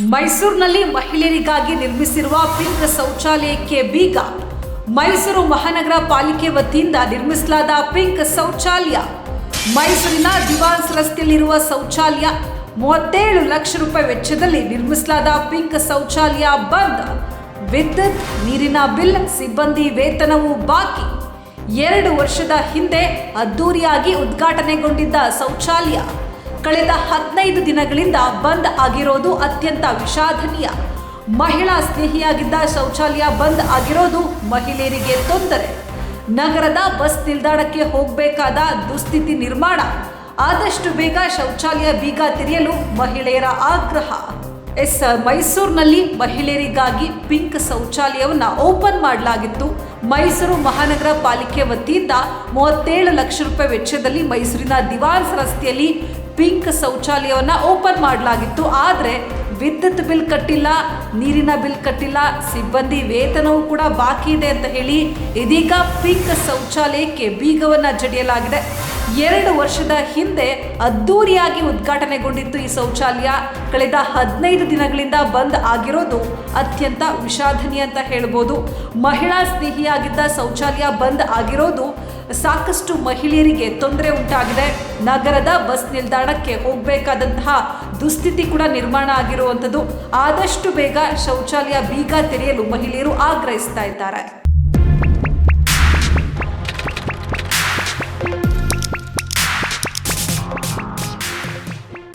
ಮೈಸೂರಿನಲ್ಲಿ ಮಹಿಳೆಯರಿಗಾಗಿ ನಿರ್ಮಿಸಿರುವ ಪಿಂಕ್ ಶೌಚಾಲಯಕ್ಕೆ ಬೀಗ. ಮೈಸೂರು ಮಹಾನಗರ ಪಾಲಿಕೆ ವತಿಯಿಂದ ನಿರ್ಮಿಸಲಾದ ಪಿಂಕ್ ಶೌಚಾಲಯ. ಮೈಸೂರಿನ ದಿವಾನ್ಸ್ ರಸ್ತೆಯಲ್ಲಿರುವ ಶೌಚಾಲಯ. ಮೂವತ್ತೇಳು ಲಕ್ಷ ರೂಪಾಯಿ ವೆಚ್ಚದಲ್ಲಿ ನಿರ್ಮಿಸಲಾದ ಪಿಂಕ್ ಶೌಚಾಲಯ ಬಂದ್. ವಿದ್ಯುತ್, ನೀರಿನ ಬಿಲ್, ಸಿಬ್ಬಂದಿ ವೇತನವು ಬಾಕಿ. ಎರಡು ವರ್ಷದ ಹಿಂದೆ ಅದ್ದೂರಿಯಾಗಿ ಉದ್ಘಾಟನೆಗೊಂಡಿದ್ದ ಶೌಚಾಲಯ. ಕಳೆದ ಹದಿನೈದು ದಿನಗಳಿಂದ ಬಂದ್ ಆಗಿರೋದು ಅತ್ಯಂತ ವಿಷಾದನೀಯ. ಮಹಿಳಾ ಸ್ನೇಹಿಯಾಗಿದ್ದ ಶೌಚಾಲಯ ಬಂದ್ ಆಗಿರೋದು ಮಹಿಳೆಯರಿಗೆ ತೊಂದರೆ. ನಗರದ ಬಸ್ ನಿಲ್ದಾಣಕ್ಕೆ ಹೋಗಬೇಕಾದ ದುಸ್ಥಿತಿ ನಿರ್ಮಾಣ. ಆದಷ್ಟು ಬೇಗ ಶೌಚಾಲಯ ಬೀಗ ತೆರೆಯಲು ಮಹಿಳೆಯರ ಆಗ್ರಹ. ಎಸ್ ಮೈಸೂರಿನಲ್ಲಿ ಮಹಿಳೆಯರಿಗಾಗಿ ಪಿಂಕ್ ಶೌಚಾಲಯವನ್ನು ಓಪನ್ ಮಾಡಲಾಗಿತ್ತು. ಮೈಸೂರು ಮಹಾನಗರ ಪಾಲಿಕೆ ವತಿಯಿಂದ ಮೂವತ್ತೇಳು ಲಕ್ಷ ರೂಪಾಯಿ ವೆಚ್ಚದಲ್ಲಿ ಮೈಸೂರಿನ ದಿವಾನ್ಸ್ ರಸ್ತೆಯಲ್ಲಿ ಪಿಂಕ್ ಶೌಚಾಲಯವನ್ನು ಓಪನ್ ಮಾಡಲಾಗಿತ್ತು. ಆದರೆ ವಿದ್ಯುತ್ ಬಿಲ್ ಕಟ್ಟಿಲ್ಲ, ನೀರಿನ ಬಿಲ್ ಕಟ್ಟಿಲ್ಲ, ಸಿಬ್ಬಂದಿ ವೇತನವೂ ಕೂಡ ಬಾಕಿ ಇದೆ ಅಂತ ಹೇಳಿ ಇದೀಗ ಪಿಂಕ್ ಶೌಚಾಲಯಕ್ಕೆ ಬೀಗವನ್ನು ಜಡಿಯಲಾಗಿದೆ. ಎರಡು ವರ್ಷದ ಹಿಂದೆ ಅದ್ದೂರಿಯಾಗಿ ಉದ್ಘಾಟನೆಗೊಂಡಿತ್ತು ಈ ಶೌಚಾಲಯ. ಕಳೆದ ಹದಿನೈದು ದಿನಗಳಿಂದ ಬಂದ್ ಆಗಿರೋದು ಅತ್ಯಂತ ವಿಷಾದನೀಯ ಅಂತ ಹೇಳ್ಬೋದು. ಮಹಿಳಾ ಸ್ನೇಹಿಯಾಗಿದ್ದ ಶೌಚಾಲಯ ಬಂದ್ ಆಗಿರೋದು ಸಾಕಷ್ಟು ಮಹಿಳೆಯರಿಗೆ ತೊಂದರೆ ಉಂಟಾಗಿದೆ. ನಗರದ ಬಸ್ ನಿಲ್ದಾಣಕ್ಕೆ ಹೋಗಬೇಕಾದಂತಹ ದುಸ್ಥಿತಿ ಕೂಡ ನಿರ್ಮಾಣ ಆಗಿರುವಂಥದ್ದು. ಆದಷ್ಟು ಬೇಗ ಶೌಚಾಲಯ ಬೀಗ ತೆರೆಯಲು ಮಹಿಳೆಯರು ಆಗ್ರಹಿಸ್ತಾ ಇದ್ದಾರೆ.